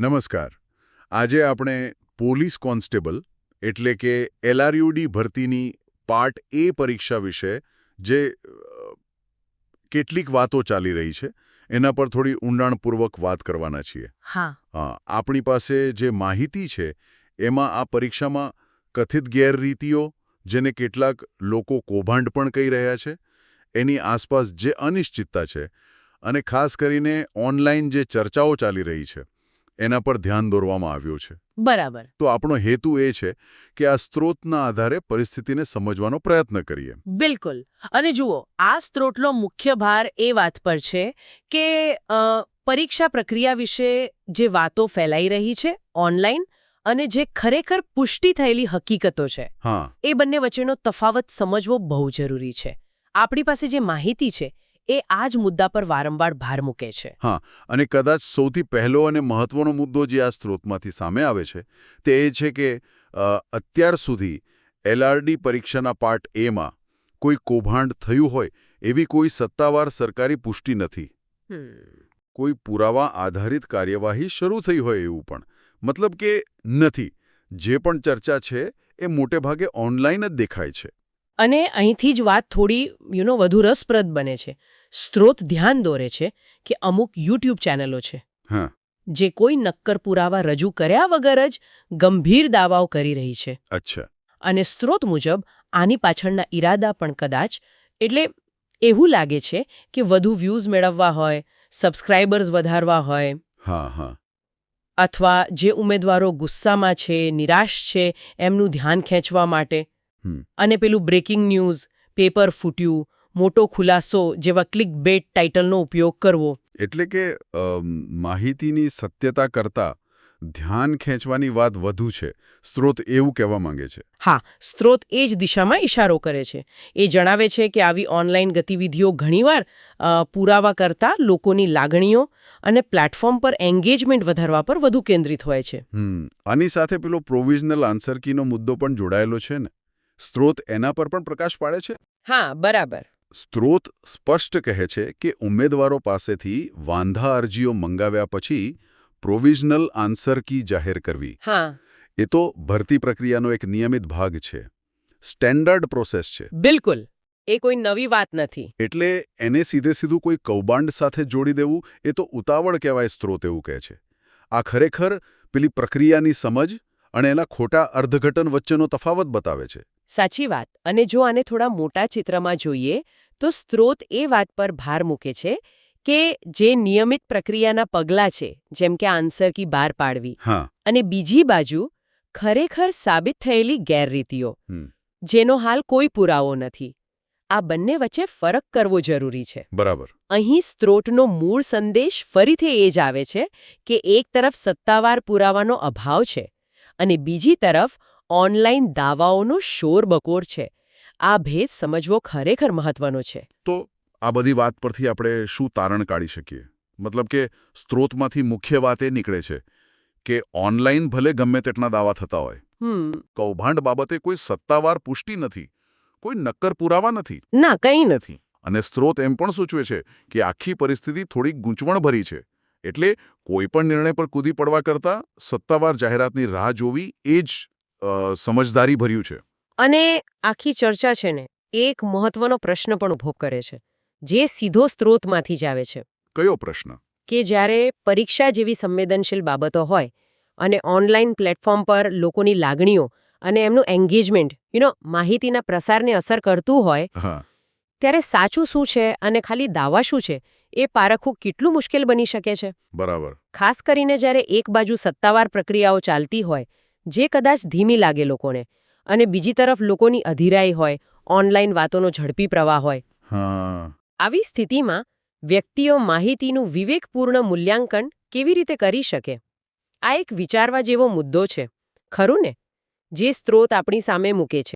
નમસ્કાર. આજે આપણે પોલીસ કોન્સ્ટેબલ એટલે કે એલઆરયુડી ભરતીની પાર્ટ એ પરીક્ષા વિશે જે કેટલીક વાતો ચાલી રહી છે એના પર થોડી ઊંડાણપૂર્વક વાત કરવાના છીએ. હા. આપણી પાસે જે માહિતી છે એમાં આ પરીક્ષામાં કથિત ગેરરીતિઓ જેને કેટલાક લોકો કૌભાંડ પણ કહી રહ્યા છે એની આસપાસ જે અનિશ્ચિતતા છે અને ખાસ કરીને ઓનલાઈન જે ચર્ચાઓ ચાલી રહી છે એના પર ધ્યાન દોરવામાં આવ્યું છે. બરાબર. તો આપણો હેતુ એ છે કે આ સ્ત્રોતના આધારે પરિસ્થિતિને સમજવાનો પ્રયત્ન કરીએ. બિલકુલ. અને જુઓ આ સ્ત્રોતનો મુખ્ય ભાર એ વાત પર છે કે પરીક્ષા પ્રક્રિયા વિશે જે વાતો ફેલાઈ રહી છે ઓનલાઈન અને જે ખરેખર પુષ્ટિ થયેલી હકીકતો છે હા. એ બંને વચ્ચેનો તફાવત સમજવો બહુ જરૂરી છે. આપણી પાસે જે માહિતી છે એ આ જ મુદ્દા પર વારંવાર ભાર મૂકે છે. હા અને કદાચ સૌથી પહેલો અને મહત્વનો મુદ્દો જે આ સ્ત્રોતમાંથી સામે આવે છે તે એ છે કે અત્યાર સુધી એલઆરડી પરીક્ષાના પાર્ટ એમાં કોઈ કૌભાંડ થયું હોય એવી કોઈ સત્તાવાર સરકારી પુષ્ટિ નથી. કોઈ પુરાવા આધારિત કાર્યવાહી શરૂ થઈ હોય એવું પણ. મતલબ કે નથી. જે પણ ચર્ચા છે એ મોટે ભાગે ઓનલાઈન જ દેખાય છે. અને અહીંથી જ વાત થોડી યુ નો વધુ રસપ્રદ બને છે. સ્ત્રોત ધ્યાન દોરે છે કે અમુક યુટ્યુબ ચેનલો છે. હા. જે કોઈ નક્કર પુરાવા રજૂ કર્યા વગર જ ગંભીર દાવાઓ કરી રહી છે. અચ્છા. અને સ્ત્રોત મુજબ આની પાછળના ઈરાદા પણ કદાચ એટલે એવું લાગે છે કે વધુ વ્યૂઝ મેળવવા હોય સબસ્ક્રાઇબર્સ વધારવા હોય. હા હા. અથવા જે ઉમેદવારો ગુસ્સામાં છે નિરાશ છે એમનું ધ્યાન ખેંચવા માટે. અને પેલું બ્રેકિંગ ન્યૂઝ પેપર ફૂટ્યું મોટો ખુલાસો જેવા ક્લિક બેટ ટાઇટલનો ઉપયોગ કરવો. એટલે કે માહિતીની સત્યતા કરતા ધ્યાન ખેંચવાની વાત વધુ છે. સ્ત્રોત એવું કહેવા માંગે છે. હા સ્ત્રોત એ જ દિશામાં ઇશારો કરે છે. એ જણાવે છે કે આવી ઓનલાઈન ગતિવિધિઓ ઘણીવાર પુરાવા કરતા લોકોની લાગણીઓ અને પ્લેટફોર્મ પર એન્ગેજમેન્ટ વધારવા પર વધુ કેન્દ્રિત હોય છે. આની સાથે પેલો પ્રોવિઝનલ આન્સર કીનો મુદ્દો પણ જોડાયેલો છે ને? સ્ત્રોત એના પર પણ પ્રકાશ પાડે છે? હા બરાબર. સ્ત્રોત સ્પષ્ટ કહે છે કે ઉમેદવારો પાસેથી વાંધા અરજીઓ મંગાવ્યા પછી પ્રોવિઝનલ આન્સર કી જાહેર કરવી. હા. એ તો ભરતી પ્રક્રિયાનો એક નિયમિત ભાગ છે. સ્ટેન્ડર્ડ પ્રોસેસ છે. બિલકુલ. એ કોઈ નવી વાત નથી. એટલે એને સીધે સીધું કોઈ કૌભાંડ સાથે જોડી દેવું એ તો ઉતાવળ કહેવાય સ્ત્રોત એવું કહે છે. આ ખરેખર પેલી પ્રક્રિયાની સમજ અને એના ખોટા અર્ધઘટન વચ્ચેનો તફાવત બતાવે છે. સાચી વાત. અને જો આને થોડા મોટા ચિત્રમાં જોઈએ તો સ્ત્રોત એ વાત પર ભાર મૂકે છે કે જે નિયમિત પ્રક્રિયાના પગલાં છે જેમ કે આન્સર કી બહાર પાડવી. અને બીજી બાજુ ખરેખર સાબિત થયેલી ગેરરીતિઓ. જેનો હાલ કોઈ પુરાવો નથી. આ બંને વચ્ચે ફરક કરવો જરૂરી છે. બરાબર. અહીં સ્ત્રોતનો મૂળ સંદેશ ફરીથી એ જ આવે છે કે એક તરફ સત્તાવાર પુરાવાનો અભાવ છે અને બીજી તરફ ઓનલાઈન દાવાઓનો શોરબકોર છે. આ ભેદ સમજવો ખરેખર મહત્વનો છે. તો આ બધી વાત પરથી આપણે શું તારણ કાઢી શકીએ? મતલબ કે સ્ત્રોતમાંથી મુખ્ય વાત એ નીકળે છે કે ઓનલાઈન ભલે ગમે તેટલા દાવા થતા હોય હમ. કૌભાંડ બાબતે કોઈ સત્તાવાર પુષ્ટિ નથી કોઈ નક્કર પુરાવા નથી. ના કંઈ નથી. અને સ્ત્રોત એમ પણ સૂચવે છે કે આખી પરિસ્થિતિ થોડી ગૂંચવણભરી છે. એટલે કોઈ પણ નિર્ણય પર કૂદી પડવા કરતાં સત્તાવાર જાહેરાતની રાહ જોવી એ જ સમજદારી ભર્યું છે. અને આખી ચર્ચા છે ને એક મહત્વનો પ્રશ્ન પણ ઊભો કરે છે જે સીધો સ્ત્રોતમાંથી જ આવે છે. કયો પ્રશ્ન? કે જ્યારે પરીક્ષા જેવી સંવેદનશીલ બાબતો હોય અને ઓનલાઈન પ્લેટફોર્મ પર લોકોની લાગણીઓ અને એમનું એન્ગેજમેન્ટ યુનો માહિતીના પ્રસારને અસર કરતું હોય ત્યારે સાચું શું છે અને ખાલી દાવા શું છે એ પારખવું કેટલું મુશ્કેલ બની શકે છે? બરાબર. ખાસ કરીને જ્યારે એક બાજુ સત્તાવાર પ્રક્રિયાઓ ચાલતી હોય જે કદાચ ધીમી લાગે લોકોને. અને બીજી તરફ લોકોની અધીરાઈ હોય ઓનલાઈન વાતોનો ઝડપી પ્રવાહ હોય. આવી સ્થિતિમાં વ્યક્તિઓ માહિતીનું વિવેકપૂર્ણ મૂલ્યાંકન કેવી રીતે કરી શકે? આ એક વિચારવા જેવો મુદ્દો છે. ખરું ને? જે સ્ત્રોત આપણી સામે મૂકે છે.